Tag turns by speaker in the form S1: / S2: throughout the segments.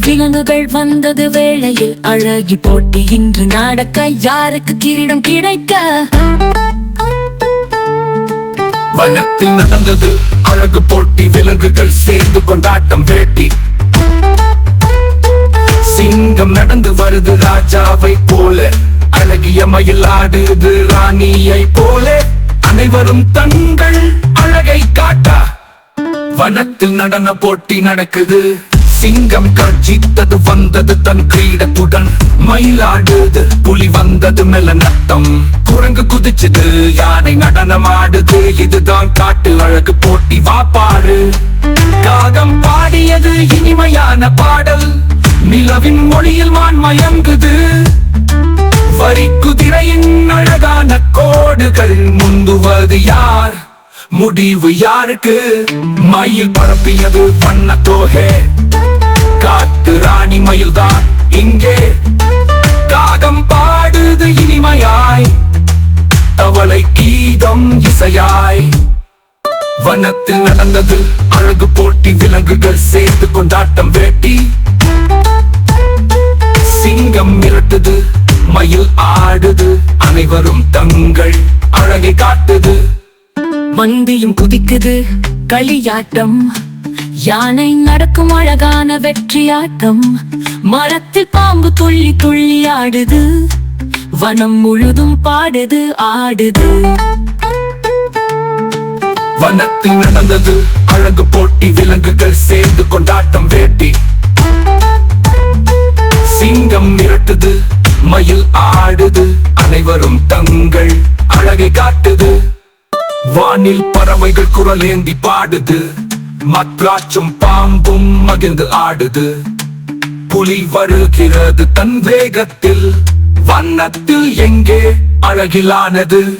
S1: விலங்குகள் வந்தது வேளையில் அழகி போட்டி இன்று நடக்க யாருக்கு கிரீடம் கிடைக்க?
S2: வனத்தில் நடந்தது அழகு போட்டி விலங்குகள் சேர்ந்து கொண்டாட்டம் வேட்டி. சிங்கம் நடந்து வருது ராஜாவை போல அழகிய மயில் ஆடுது ராணியை போல. அனைவரும் தங்கள் அழகை காட்ட. வனத்தில் நடன போட்டி நடக்குது. சிங்கம் கர்ஜித்தது வந்தது தன் கிரீடத்துடன். மயிலாடுது புலி வந்தது மெல்ல நத்தம் குரங்கு குதிச்சது யானை நடனம் ஆடுது இதுதான் காட்டு அழகு போட்டி வாப்பாடு காகம் பாடியது இனிமையான பாடல். நிலவின் மொழியில் மான் மயங்குது. வரி குதிரையின் அழகான கோடுகள் முந்துவது யார்? முடிவு யாருக்கு? மயில் பரப்பியது பண்ண தோகே. மயில்தான் இங்கே காகம் பாடுது இனிமையாய். தவளை கீதம் இசையாய். வனத்தில் நடந்தது அழகு போட்டி விலங்குகள் சேர்ந்து கொண்டாட்டம் வேட்டி சிங்கம் மிரட்டுது மயில் ஆடுது அனைவரும் தங்கள் அழகை காட்டுது.
S1: வந்தியும் குதிக்குது களியாட்டம். யானை நடக்கும் அழகா வெற்றியாட்டம் மரத்தில் பாம்பு துள்ளி துள்ளி ஆடுது. வனம் முழுதும் பாடுது ஆடுது.
S2: வனத்தில் நடந்தது. அழகு போட்டி விலங்குகள் சேர்ந்து கொண்டாட்டம் வேட்டி. சிங்கம் மிரட்டுது மயில் ஆடுது. அனைவரும் தங்கள் அழகை காட்டுது. வானில் பறவைகள் குரல் ஏந்தி பாடுது. மத்ராச்சும் பாம்பும் மகிழ்ந்து ஆடுது. புலி வருகிறது தன் வேகத்தில் வண்ணத்தில் எங்கே அழகிலானது.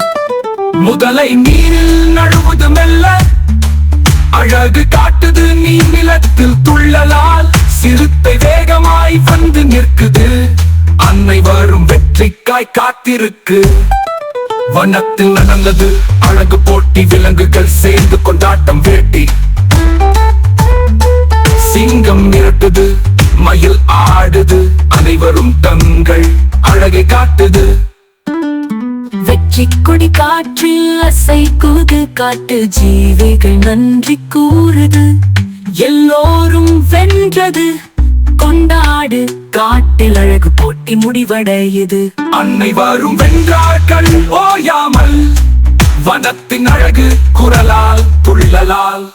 S2: முதலை நீரில் நழுவது மெல்ல அழகு காட்டுது நீ நிலத்தில் துள்ளலால். சிறுத்தை வேகமாய் வந்து நிற்குது அன்னை வரும் வெற்றிக்காய் காத்திருக்கு. வனத்தில் நடந்தது அழகு போட்டி விலங்குகள் சேர்ந்து கொண்டாட்டம் வேட்டி. மிரட்டுது மயில் ஆடுது அனைவரும் தங்கள் அழகை காட்டுது.
S1: வெற்றி கொடி காற்றில் அசைக்குது காட்டு ஜீவிகள் நன்றி கூறுது. எல்லோரும் வென்றது கொண்டாடு காட்டில் அழகு போட்டி முடிவடையுது.
S2: அன்னை வரும் வென்றார்கள் ஓயாமல். வனத்தின் அழகு குரலால் துள்ளலால்.